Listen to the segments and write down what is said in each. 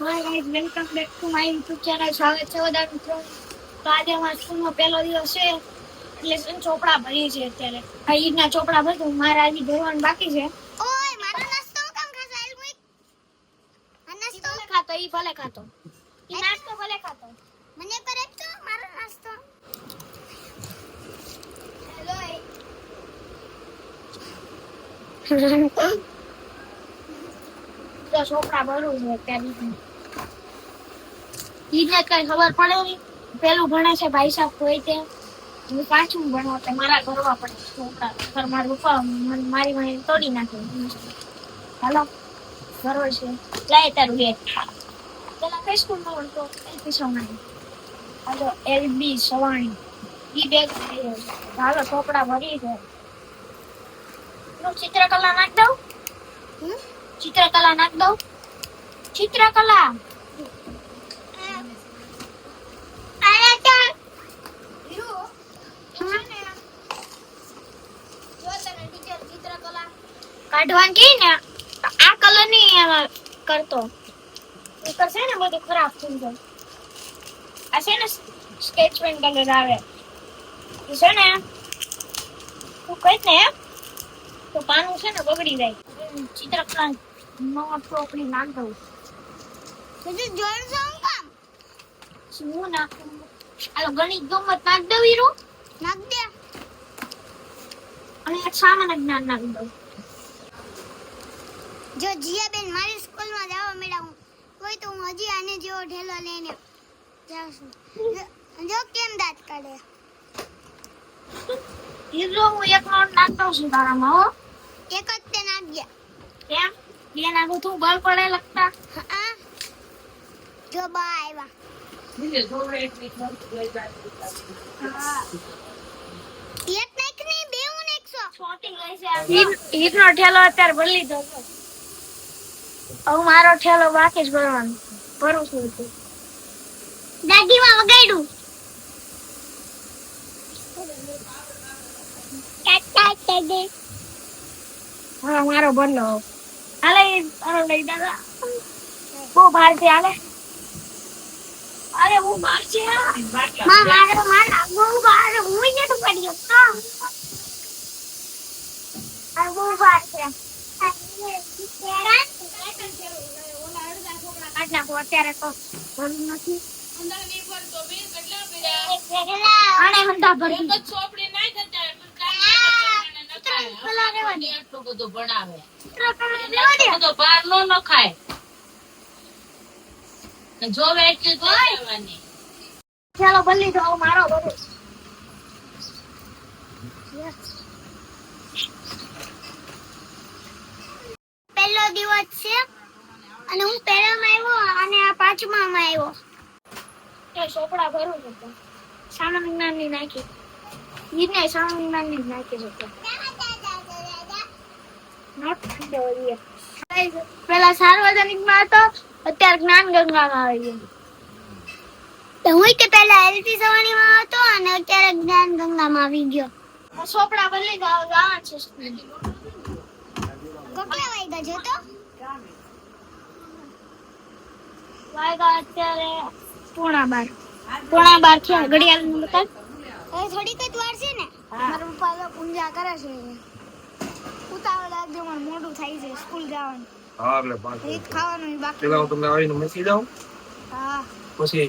Hi guys welcome back to my YouTube channel સ્વાગત છે બધા મિત્રો. તો આજે અમારા સ્કૂલનો પહેલો દિવસ છે. એટલે ચોપડા ભરીએ છે અત્યારે? આ ઈદના ચોપડા ભરતું મારા આજે ભરવાનું બાકી છે. ઓય મારો નાસ્તો કામ નાસ્તો? ભલે ખાતો ઈ ભલે ખાતો. ઈ નાસ્તો ભલે ખાતો. મને કરે તો મારો નાસ્તો. હેલો ચોપડા ભરવું છે અત્યારે. ઈદને કઈ ખબર પડે નહીં. પેલું ભણે છે ભાઈ સાહેબ કોઈ તે. હું પાછું ભણવા એટલે મારા ભરવા પડે છોકરા મારું મારા પપ્પા મારી મને તોડી નાખે. હાલો બરોબર છે. લાય તારું બેગ. પેલા કઈ સ્કૂલમાં ભણતો? એલપી સવાણી. હાલો એલબી સવાણી. ઈ બેગ હાલો ચોપડા ભરી છે ચિત્રકલા નાખ દઉં? ચિત્રકલા નાખ દઉં? ચિત્રકલા આયા તા કાઢવાનું કે ને આ કલરની એમાં કરતો. એ કરશે ને બધું ખરાબ થઈ જાય આ છે ને સ્કેચ પેન કલર આવે. એ છે ને તું કઈ ને તો પાનું છે ને બગડી જાય. ચિત્રકલા નવા ચોપડી નાખ દઉં બધું જોર જોન કામ? શું નાખું? આલો ગણિત ગમત નાખ દઉં હીરું નાખ દે. અને સામાન્ય જ્ઞાન નાખ દઉં. જો જીયાબેન મારી સ્કૂલમાં જવા મેળા હું હોય તો હું હજી આને જેવો ઢેલો લઈને જાઉં છું. જો- કેમ દાંત કાઢે? હીરો હું એક નોટ નાખતો છું તારામાં હો. એક જ તે નાખજે. કેમ? બે નાખું તું બળ પડે લગતા. હા. જો બા આવ્યા એક નાખ નહીં બે હું. નાખશો. એક નો ઠેલો અત્યારે ભરી લીધો હવે મારો ઠેલો બાકી જ ભરવાનો. ભરું છું દાદીમાં વગાડ્યું. હા, મારો ભરલો હાલે ઈ લઈ દાદા. બહુ ભાર છે, હાલે. અરે હું. ભાર મારો બહુ બાર હું જ પડ્યો. હા, બહુ ભાર છે. તો એટલું બધું ભણાવે તો બહાર નો નખાય જોવે એટલી જ ચાલો ભરી દો મારો ભરું પહેલો દિવસ છે. અને હું પહેલામાં આવ્યો અને આ પાંચમામાં આવ્યો. એ ચોપડા ભરું છું સામાન જ્ઞાનની નાખી. ઈને સામાન જ્ઞાનની નાખી જોઈએ. પેલા સાર્વજનિકમાં હતો અત્યારે જ્ઞાન ગંગામાં આવી ગયો. તો હું કે પહેલા એલટી સવાણીમાં હતો અને અત્યારે જ્ઞાન ગંગામાં આવી ગયો. ચોપડા બદલી જવાનું છે. સ્કૂલ. જતો? વાગ્યા અત્યારે પોણા બાર. પોણા બાર થયા ઘડિયાળનું બતાવ હવે થોડીક જ વાર છે ને મારા પપ્પા પૂજા કરે છે. ઉતાવળ લાગજો મને મોડું થાય છે સ્કૂલ જવાનું. હા એટલે પાંચ રીત ખાવાનું બાકી. પેલા હું તમને આવીને મૂકી દઉં. હા. પછી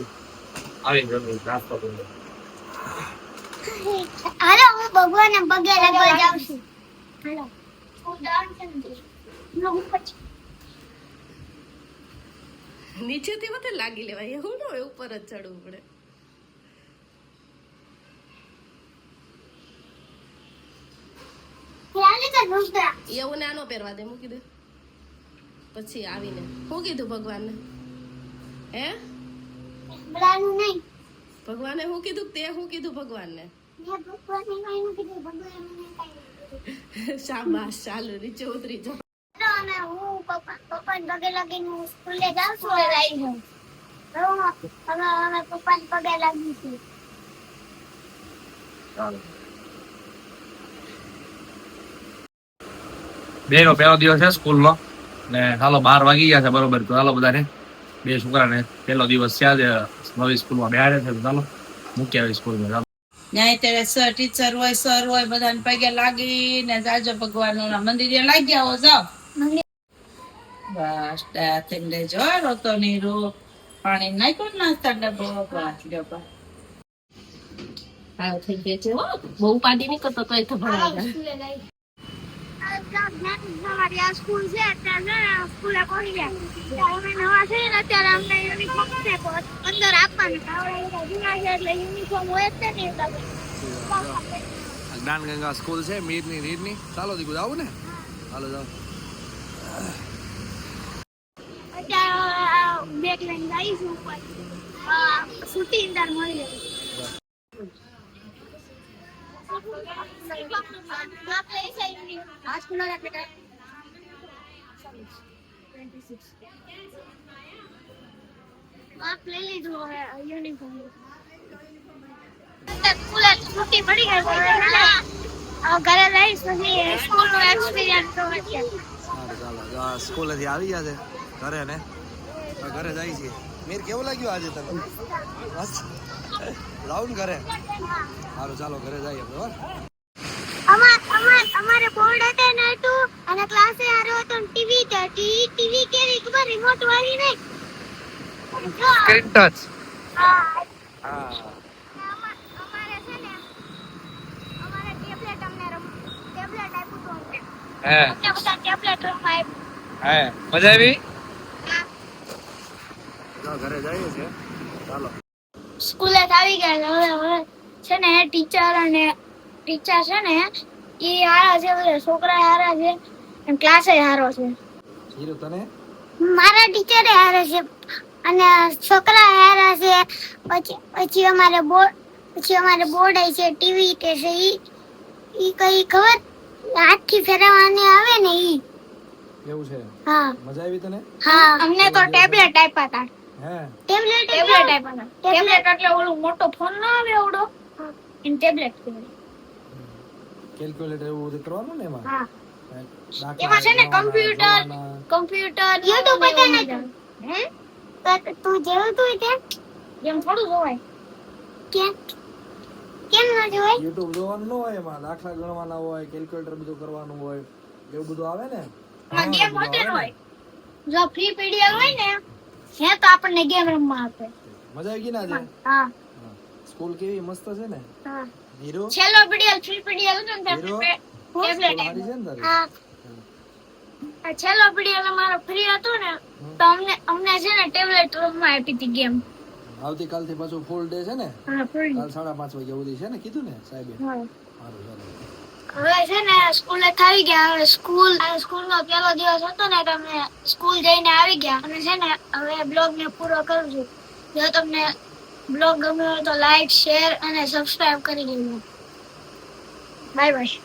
આવીને જમી નાસ્તો કરી હાલો હું ભગવાનને પગે લાગવા જાઉં છું. હાલો. સ્કૂલ જવાનું છે હું નીચેથી બધે લાગી લેવાય. એવું ન હોય ઉપર જ ચડવું પડે. એવું નાનો પહેરવા દે મૂકી દે. પછી આવીને. શું કીધું ભગવાનને? હે? બળાનું ભગવાને શું કીધું તે શું કીધું ભગવાનને? ને ભગવાને શાબાશ ચાલો નીચે ઉતરી જાઓ ચાલો અને હું પપ્પા પપ્પાને પગે લાગીને હું સ્કૂલે જાઉં છું હવે આવી જાઉં હવે હવે અમે પપ્પાને પગે લાગી છું. બે નો પહેલો દિવસ છે સ્કૂલનો. ને હાલો બાર વાગી ગયા છે બરોબર. તો હાલો બધાને. બે છોકરાને પહેલો દિવસ છે આજે. નવી સ્કૂલમાં બેહાડે છે. તો ચાલો મૂકી આવી સ્કૂલમાં. ચાલો. ન્યાય ત્યારે સર ટીચર હોય સર હોય બધાને પગે લાગીને જાજો ભગવાનના મંદિરે લાગ્યા હો જાઓ. બસ ડાયા થઈને લેજો રોતો નહીં રો પાણી નાખ્યું ને નાસ્તા બસ. આવ થઈ ગઈ છે હો. બહુ પાડી નહીં કરતો તો એ તો ભણાવે સ્કૂલે લઈ. તમારી આ સ્કૂલ છે અત્યારે સ્કૂલે પહોંચી ગયા. અમે નવા છે ને અત્યારે અમને યુનિફોર્મ છે અંદર આપવાનું આવડે જૂના છે એટલે યુનિફોર્મ હોય જ છે ને જ્ઞાન ગંગા સ્કૂલ છે મીરની નીરની ચાલો દીકુ આવું ને. ચાલો જાઓ. બેગ લઈને જઈશું ઉપર. સુટી અંદર મળી લેવું માપ લઈ લીધું હવે યુનિફોર્મ સ્કૂલે છુટ્ટી પડી ગઈ ઘરે જઈશ પછી સ્કૂલનો એક્સપિરિયન્સ તો સ્કૂલેથી આવી ગયા છે ઘરે ને? ઘરે જાય છે મેર કેવું લાગ્યું આજે તને? બસ. ને ઘરે? સારું ચાલો ઘરે જઈએ આપણે હો. અમાર બોર્ડ હતા ને હતું અને ક્લાસે આરો હતો ટીવી તો ટીવી ટીવી કેવી ખબર રિમોટ વાળી સ્ક્રીન ટચ હા, હા. અમા- અમારે છે ને અમારે ટેબ્લેટ અમને ટેબ્લેટ આપ્યું હતું હે. બધા ટેબ્લેટ રમવા હે. મજા આવી? જઈએ છીએ ચાલો. સ્કૂલે આવી ગયા હવે હવે છે ને ટીચર અને ટીચર છે ને એ હારા છે બધા છોકરા હારા છે અને ક્લાસે હારો છે. હીરો તને? મારા ટીચરે હારા છે અને છોકરા હારા છે. પછી પછી અમારે બોર્ડ પછી અમારે બોર્ડ છે ટીવી કે છે ઈ ઈ કઈ ખબર? હાથથી ફેરવવાની આવે ને ઈ. એવું છે? હા. મજા આવી તને? હા. અમને તો ટેબ્લેટ આપ્યા હતા ટેબ્લેટ ટેબ્લેટ આપ્યા ટેબ્લેટ એટલે ઓલો મોટો ફોન ના આવે ઓડો ઇન ટેબ્લેટ કહેવાય. કેલ્ક્યુલેટર એવું બધું કરવાનું ને એમાં? હા. એમાં છે ને કમ્પ્યુટર. કમ્પ્યુટર યુટ્યુબ બતાવે હે? તું જેવું તું તે એમ થોડું જોવાય કેમ? કેમ ન જોવાય? યુટ્યુબ જોવાનું ન હોય એમાં. દાખલા ગણવાના હોય કેલ્ક્યુલેટર બધું કરવાનું હોય એવું બધું આવે ને? એમાં ગેમ હોતે હોય. જો ફ્રી પીડીએફ હોય ને હે તો આપણને ગેમ રમવા આપે. મજા આવી ગઈ ને આજે? હા. સ્કૂલ કેવી? મસ્ત છે ને? હા. હીરો? છેલ્લો પીડીએફ ફ્રી હતો ને? ટેબ્લેટ હા. છેલ્લો અમારો ફ્રી હતો ને તો અમને અમને છે ને ટેબ્લેટ રમવા આપી હતી ગેમ. આવતીકાલથી પાછું ફૂલ ડે છે ને? કાલ સાડા પાંચ વાગે સુધી છે ને? કીધું ને સાહેબે? સારું. સ્કૂલે થઈ ગયા. હવે સ્કૂલ સ્કૂલ નો પહેલો દિવસ હતો ને તો અમે સ્કૂલ જઈને આવી ગયા. અને છે ને, હવે બ્લોગ ને પૂરો કરું છું. જો તમને બ્લોગ ગમ્યો હોય તો લાઈક શેર અને સબસ્ક્રાઇબ કરી દેજો. Bye bye